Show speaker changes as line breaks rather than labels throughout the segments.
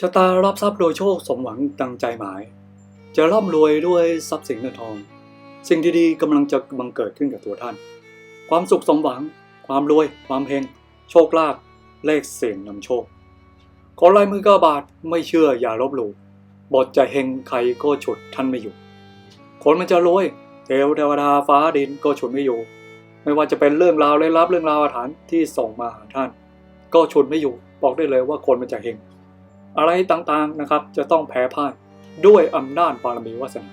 ชะตารับทรัพย์โดยโชคสมหวังดังใจหมาย จะร่ำรวยด้วยทรัพย์สินเงินทอง สิ่งดีๆกำลังจะบังเกิดขึ้นกับตัวท่าน ความสุขสมหวัง ความรวย ความเฮงโชคลาภเลขเสี่ยงนำโชคขอลายมือก้าบาทไม่เชื่ออย่าลบหลู่บทจะเฮงใครก็ฉุดท่านไม่อยู่ คนมันจะรวยเทวเทวดาฟ้าดินก็ฉุดไม่อยู่ ไม่ว่าจะเป็นเรื่องราวเลี้ลับเรื่องราวอาถรรพ์ที่ส่งมาหาท่าน ก็ฉุดไม่อยู่ บอกได้เลยว่าคนมันจะเฮง อะไรต่างๆนะครับ จะต้องแพ้พ่ายด้วยอำนาจบารมีวาสนา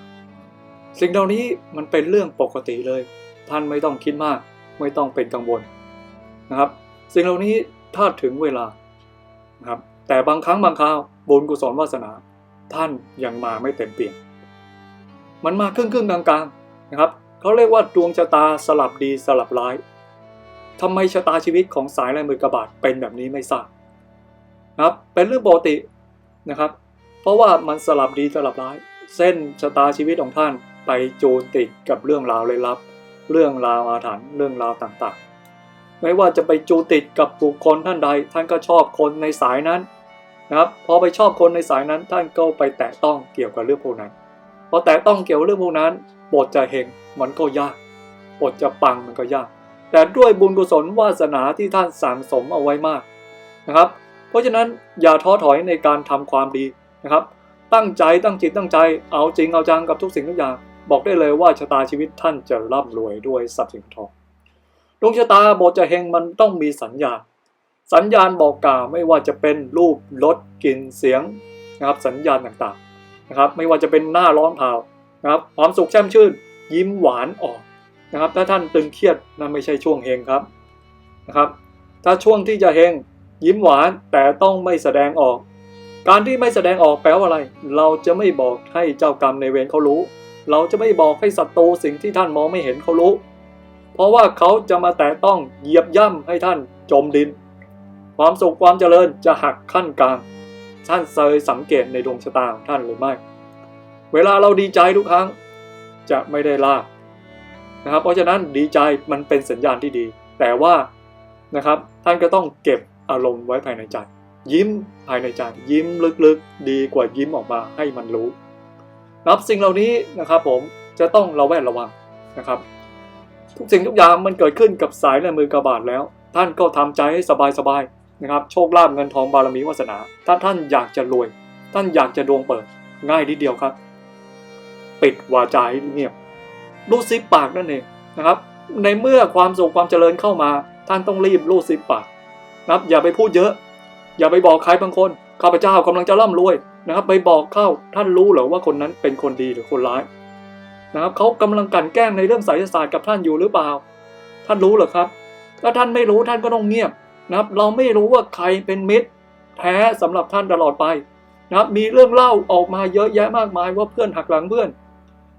สิ่งเหล่านี้มันเป็นเรื่องปกติเลย ท่านไม่ต้องคิดมาก ไม่ต้องเป็นกังวลนะครับ สิ่งเหล่านี้ถ้าถึงเวลานะครับ แต่บางครั้งบางคราวบุญกุศลวาสนา ท่านยังมาไม่เต็มเปี่ยมมันมาครึ่งครึ่งๆกลางๆนะครับเขาเรียกว่าดวงชะตาสลับดีสลับร้ายทำไมชะตาชีวิตของสายลายมือกระบาดเป็นแบบนี้ไม่ทราบ นะครับเป็นเรื่องปกตินะครับ เพราะว่ามันสลับดีสลับร้าย เส้นชะตาชีวิตของท่านไปโจูนติดกับเรื่องราวเลยลับ เรื่องราวอาถรรพ์เรื่องราวต่างๆ ไม่ว่าจะไปจูติดกับบุคคลท่านใด ท่านก็ชอบคนในสายนั้นนะครับพอไปชอบคนในสายนั้นท่านก็ไปแตะต้องเกี่ยวกับเรื่องพวกนั้นพอแตะต้องเกี่ยวกับเรื่องพวกนั้นบทจะเฮงมันก็ยากบทจะปังมันก็ยาก แต่ด้วยบุญกุศลวาสนาที่ท่านสั่งสมเอาไว้มากนะครับ ราะฉะนั้นอย่าท้อถอยในการทำความดีนะครับ ตั้งใจตั้งจิตตั้งใจ เอาจริงเอาจังกับทุกสิ่งทุกอย่าง บอกได้เลยว่าชะตาชีวิตท่านจะร่ำรวยด้วยทรัพย์สินเงินทองดวงชะตาบทจะเฮงมันต้องมีสัญญาณ สัญญาณบอกกล่าวไม่ว่าจะเป็นรูปรสกลิ่นเสียงนะครับสัญญาณต่างๆนะครับ ไม่ว่าจะเป็นหน้าร้อนเผานะครับความสุขแช่มชื่น ยิ้มหวานออกนะครับ ถ้าท่านตึงเครียดนั่นไม่ใช่ช่วงเฮงครับนะครับ ถ้าช่วงที่จะเฮง ยิ้มหวานแต่ต้องไม่แสดงออก การที่ไม่แสดงออกแปลว่าอะไร เราจะไม่บอกให้เจ้ากรรมในเวรเขารู้ เราจะไม่บอกให้ศัตรูสิ่งที่ท่านมองไม่เห็นเขารู้ เพราะว่าเขาจะมาแตะต้องเหยียบย่ำให้ท่านจมดิน ความสุขความเจริญจะหักขั้นกลาง ท่านเคยสังเกตในดวงชะตาของท่านหรือไม่ เวลาเราดีใจทุกครั้ง จะไม่ได้ลาบนะครับ เพราะฉะนั้นดีใจมันเป็นสัญญาณที่ดี แต่ว่านะครับท่านก็ต้องเก็บ อารมณ์ไว้ภายในใจ ยิ้มภายในใจ ยิ้มลึกๆ ดีกว่ายิ้มออกมาให้มันรู้นะครับสิ่งเหล่านี้นะครับผมจะต้องระแวดระวังนะครับ ทุกสิ่งทุกอย่างมันเกิดขึ้นกับสายและมือกระบาดแล้ว ท่านก็ทำใจให้สบายๆนะครับ โชคลาภเงินทองบารมีวาสนา ถ้าท่านอยากจะรวย ท่านอยากจะดวงเปิด ง่ายนิดเดียวครับ ปิดวาจาให้เงียบรูดซิปปากนั่นเองนะครับ ในเมื่อความสุขความเจริญเข้ามา ท่านต้องรีบรูดซิปปาก นะครับ อย่าไปพูดเยอะ อย่าไปบอกใครบางคนข้าพเจ้ากำลังจะร่ำรวยนะครับ ไปบอกเข้าท่านรู้หรือว่าคนนั้นเป็นคนดีหรือคนร้ายนะครับเขากำลังกลั่นแกล้งในเรื่องไสยศาสตร์กับท่านอยู่หรือเปล่า ท่านรู้หรือครับ ถ้าท่านไม่รู้ท่านก็ต้องเงียบนะครับ เราไม่รู้ว่าใครเป็นมิตรแท้สำหรับท่านตลอดไปนะครับ มีเรื่องเล่าออกมาเยอะแยะมากมายว่าเพื่อนหักหลังเพื่อน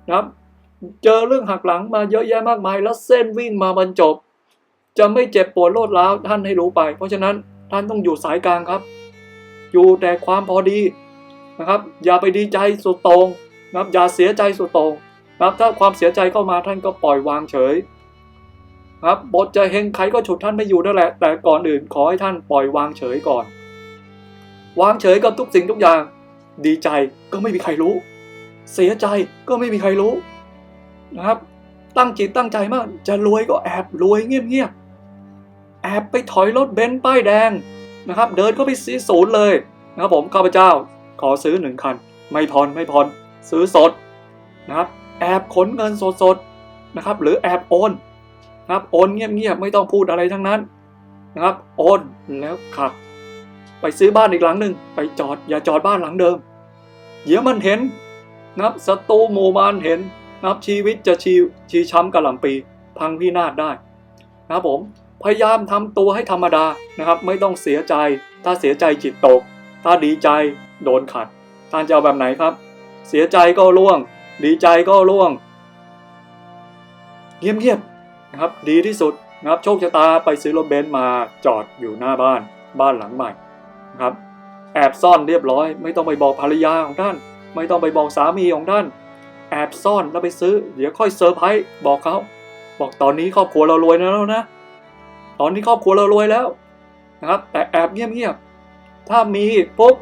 นะครับ เจอเรื่องหักหลังมาเยอะแยะมากมาย แล้วเส้นวิ่งมาบรรจบ จะไม่เจ็บปวดโลดร้าวท่านให้รู้ไป เพราะฉะนั้นท่านต้องอยู่สายกลางครับ อยู่แต่ความพอดีนะครับ อย่าไปดีใจสุดโตรงนะครับอย่าเสียใจสุดโตรงนะครับถ้าความเสียใจเข้ามาท่านก็ปล่อยวางเฉยครับบทจะเฮงใครก็ฉุดท่านไม่อยู่นั่นแหละ แต่ก่อนอื่นขอให้ท่านปล่อยวางเฉยก่อน วางเฉยกับทุกสิ่งทุกอย่าง ดีใจก็ไม่มีใครรู้ เสียใจก็ไม่มีใครรู้นะครับ ตั้งจิตตั้งใจมาก จะรวยก็แอบรวยเงียบๆ แอบไปถอยรถเบนซ์ป้ายแดงนะครับ เดินเข้าไปซื้อศูนย์เลยนะครับผมข้าพเจ้าขอซื้อหนึ่งคัน ไม่พรไม่พรซื้อสดนะครับ แอบขนเงินสดๆนะครับ หรือแอบโอนนะครับโอนเงียบๆไม่ต้องพูดอะไรทั้งนั้นนะครับ โอนแล้วขับ ไปซื้อบ้านอีกหลังหนึ่งไปจอดอย่าจอดบ้านหลังเดิมเดี๋ยวมันเห็นนะครับศัตรูหมู่มารเห็นนะครับชีวิตจะชีชีช้ำกระหล่ำปี พังพินาศได้นะครับผม พยายามทำตัวให้ธรรมดานะครับ ไม่ต้องเสียใจ ถ้าเสียใจจิตตก ถ้าดีใจโดนขัดท่านจะเอาแบบไหนครับ เสียใจก็ล่วง ดีใจก็ล่วง เงียบๆนะครับ ดีที่สุดนะครับ โชคชะตาไปซื้อรถเบนซ์มาจอดอยู่หน้าบ้านบ้านหลังใหม่นะครับ แอบซ่อนเรียบร้อย ไม่ต้องไปบอกภรรยาของท่าน ไม่ต้องไปบอกสามีของท่าน แอบซ่อนแล้วไปซื้อ เดี๋ยวค่อยเซอร์ไพรส์บอกเขา บอกตอนนี้ครอบครัวเรารวยแล้วนะ ตอนนี้ครอบครัวเรารวยแล้วนะครับ แต่แอบเงียบๆถ้ามีปุ๊บ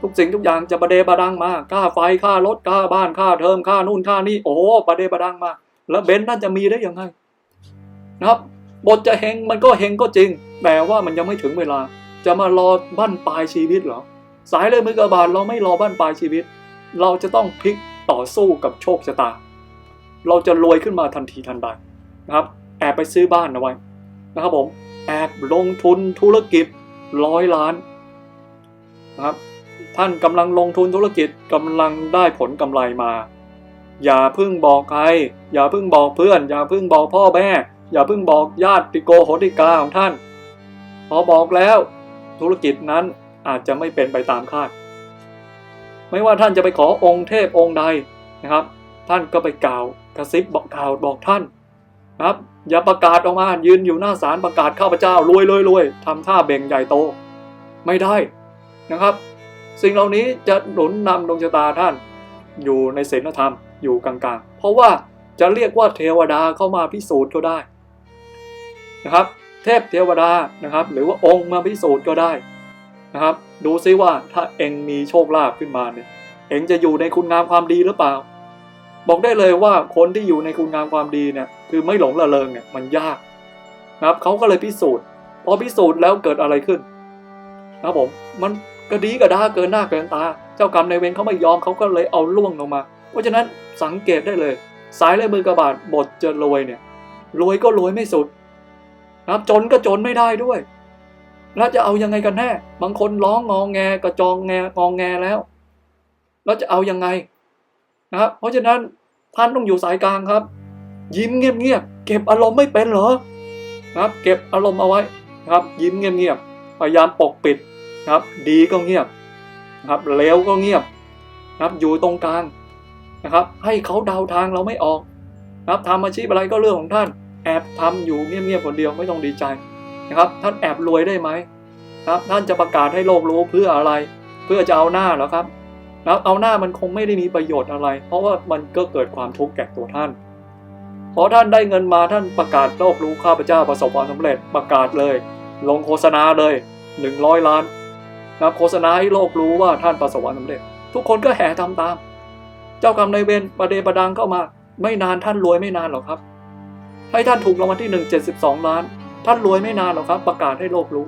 ทุกสิ่งทุกอย่างจะประเดประดังมา ค่าไฟ ค่ารถ ค่าบ้าน ค่าเทอม ค่านู่น ค่านี่ โอ้ประเดประดังมา แล้วเบนซ์ท่านจะมีได้ยังไงนะครับ บทจะเฮงมันก็เฮงก็จริง แต่ว่ามันยังไม่ถึงเวลา จะมารอบั้นปลายชีวิตเหรอ สายเลยมือกระบาดเราไม่รอบั้นปลายชีวิต เราจะต้องพลิกต่อสู้กับโชคชะตา เราจะรวยขึ้นมาทันทีทันใดนะครับ แอบไปซื้อบ้านเอาไว้ นะครับผมแอบลงทุนธุรกิจร้อยล้านนะครับท่านกำลังลงทุนธุรกิจกำลังได้ผลกำไรมา อย่าเพึ่งบอกใคร อย่าเพึ่งบอกเพื่อน อย่าเพึ่งบอกพ่อแม่ อย่าเพึ่งบอกญาติโกโหติกาของท่าน พอบอกแล้วธุรกิจนั้นอาจจะไม่เป็นไปตามคาด ไม่ว่าท่านจะไปขอองค์เทพองค์ใดนะครับ ท่านก็ไปกล่าวกระซิบบอกกล่าวบอกท่านนะครับ อย่าประกาศออกมา ยืนอยู่หน้าศาลประกาศข้าพเจ้ารวยรวยรวยทำท่าเบ่งใหญ่โต ไม่ได้นะครับ สิ่งเหล่านี้จะหนุนนำดวงชะตาท่าน อยู่ในศีลธรรมอยู่กลางๆ เพราะว่าจะเรียกว่าเทวดาเข้ามาพิสูจน์ก็ได้นะครับ เทพเทวดานะครับ หรือว่าองค์มาพิสูจน์ก็ได้นะครับ ดูซิว่าถ้าเองมีโชคลาภขึ้นมาเนี่ยเองจะอยู่ในคุณงามความดีหรือเปล่า บอกได้เลยว่าคนที่อยู่ในคุณงามความดีเนี่ยคือไม่หลงละเลงเนี่ยมันยากนะครับเขาก็เลยพิสูจน์พอพิสูจน์แล้วเกิดอะไรขึ้น นะครับผมมันกระดีกระดาเกินหน้าเกินตา เจ้ากรรมในเวรเขาไม่ยอมเขาก็เลยเอาล่วงลงมา เพราะฉะนั้นสังเกตได้เลย สายเลยมือกระบาดบทจะรวยเนี่ยรวยก็รวยไม่สุดนะครับจนก็จนไม่ได้ด้วยแล้วจะเอายังไงกันแน่ บางคนร้องงองแงกระจองแงงองแงแล้ว แล้วจะเอายังไง นะครับเพราะฉะนั้นท่านต้องอยู่สายกลางครับ ยิ้มเงียบๆเก็บอารมณ์ไม่เป็นเหรอนะครับ เก็บอารมณ์เอาไว้นะครับ ยิ้มเงียบๆพยายามปกปิดนะครับ ดีก็เงียบนะครับเลวก็เงียบนะครับอยู่ตรงกลางนะครับ ให้เขาเดาทางเราไม่ออกนะครับทำอาชีพอะไรก็เรื่องของท่าน แอบทำอยู่เงียบๆคนเดียวไม่ต้องดีใจนะครับ ท่านแอบรวยได้ไหมครับ ท่านจะประกาศให้โลกรู้เพื่ออะไร เพื่อจะเอาหน้าเหรอครับ แล้วเอาหน้ามันคงไม่ได้มีประโยชน์อะไร เพราะว่ามันก็เกิดความทุกข์แก่ตัวท่าน พอท่านได้เงินมาท่านประกาศโลกรู้ข้าพเจ้าประสบความสำเร็จประกาศเลย ลงโฆษณาเลย 100 ล้านนะโฆษณาให้โลกรู้ว่าท่านประสบความสำเร็จ ทุกคนก็แห่ทำตาม เจ้ากรรมนายเวรประเดประดังเข้ามา ไม่นานท่านรวยไม่นานหรอกครับ ให้ท่านถูกรางวัลที่ 1 72 ล้าน ท่านรวยไม่นานหรอกครับ ประกาศให้โลกรู้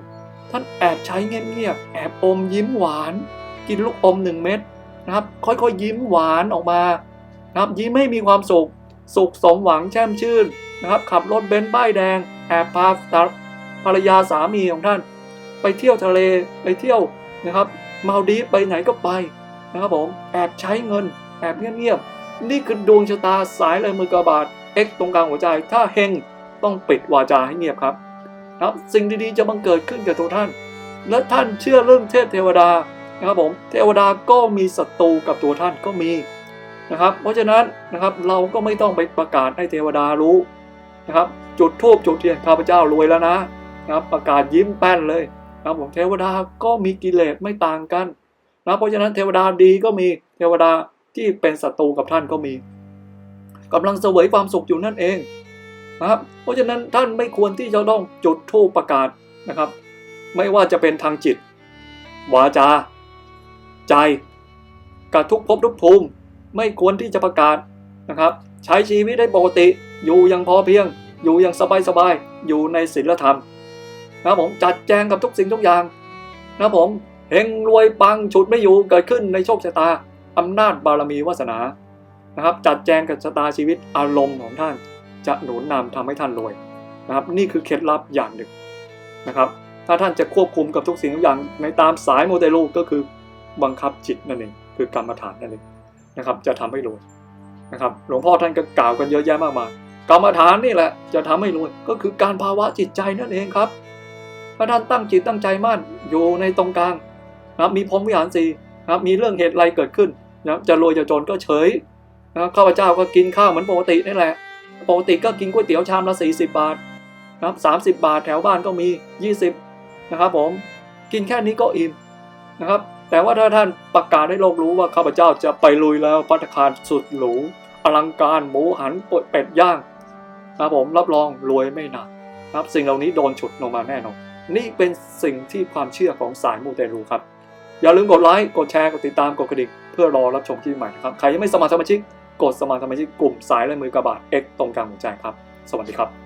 ท่านแอบใช้เงียบๆแอบอมยิ้มหวาน กินลูกอมหนึ่งเม็ด นะครับค่อยๆยิ้มหวานออกมานะครับยิ้มไม่มีความสุข สุขสมหวังแช่มชื่นนะครับขับรถเบนซ์ป้ายแดงแอบพาภรรยาสามีของท่าน ไปเที่ยวทะเลไปเที่ยวนะครับมาลดีไปไหนก็ไปนะครับผมแอบใช้เงินแอบเงียบๆนี่คือดวงชะตาสายเลยมือกระบาด X ตรงกลางหัวใจ ถ้าเฮงต้องปิดวาจาให้เงียบครับนะครับสิ่งดีๆจะบังเกิดขึ้นกับตัวท่าน และท่านเชื่อเรื่องเทพเทวดา นะครับผมเทวดาก็มีศัตรูกับตัวท่านก็มีนะครับ เพราะฉะนั้นนะครับเราก็ไม่ต้องไปประกาศให้เทวดารู้นะครับ จุดทูบจุดเทียนข้าพเจ้ารวยแล้วนะนะครับประกาศยิ้มแป้นเลยนะครับผมเทวดาก็มีกิเลสไม่ต่างกันนะเพราะฉะนั้นเทวดาดีก็มีเทวดาที่เป็นศัตรูกับท่านก็มีกำลังเสวยความสุขอยู่นั่นเองนะครับ เพราะฉะนั้นท่านไม่ควรที่จะต้องจุดทูปประกาศนะครับ ไม่ว่าจะเป็นทางจิต วาจา ใจกับทุกภพทุกภูมิไม่ควรที่จะประกาศนะครับ ใช้ชีวิตได้ปกติอยู่อย่างพอเพียง อยู่อย่างสบายๆอยู่ในศีลธรรมนะผมจัดแจงกับทุกสิ่งทุกอย่างนะผมเฮงรวยปังฉุดไม่อยู่เกิดขึ้นในโชคชะตาอำนาจบารมีวาสนานะครับ จัดแจงกับชะตาชีวิตอารมณ์ของท่าน จะหนุนนำทำให้ท่านรวยนะครับ นี่คือเคล็ดลับอย่างหนึ่งนะครับ ถ้าท่านจะควบคุมกับทุกสิ่งทุกอย่างในตามสายโมเดลูก็คือ บังคับจิตนั่นเองคือกรรมฐานนั่นเองนะครับ จะทำให้รวยนะครับ หลวงพ่อท่านก็กล่าวกันเยอะแยะมากมายกรรมฐานนี่แหละจะทำให้รวยก็คือการภาวะจิตใจนั่นเองครับถ้าท่านตั้งจิตตั้งใจมั่นอยู่ในตรงกลางนะครับมีพรหมวิหารสี่นะครับมีเรื่องเหตุอะไรเกิดขึ้นนะจะรวยจะจนก็เฉยนะข้าพเจ้าก็กินข้าวเหมือนปกตินี่แหละ ปกติก็กินก๋วยเตี๋ยวชามละ40 บาทนะครับ30 บาทแถวบ้านก็มี 20นะครับผมกินแค่นี้ก็อิ่มนะครับ แต่ว่าถ้าท่านประกาศให้โลกรู้ว่าข้าพเจ้าจะไปลุยแล้วพัตตาคารสุดหรูอลังการหมูหันเป็ดย่างนะครับผมรับรองรวยไม่นานนะครับสิ่งเหล่านี้โดนฉุดลงมาแน่นอนนี่เป็นสิ่งที่ความเชื่อของสายมูเตลูครับ อย่าลืมกดไลค์กดแชร์กดติดตามกดกระดิ่งเพื่อรอรับชมคลิปใหม่นะครับใครยังไม่สมัครสมาชิกกดสมัครสมาชิกกลุ่มสายลายมือกระบาด X ตรงกลางหัวใจครับ สวัสดีครับ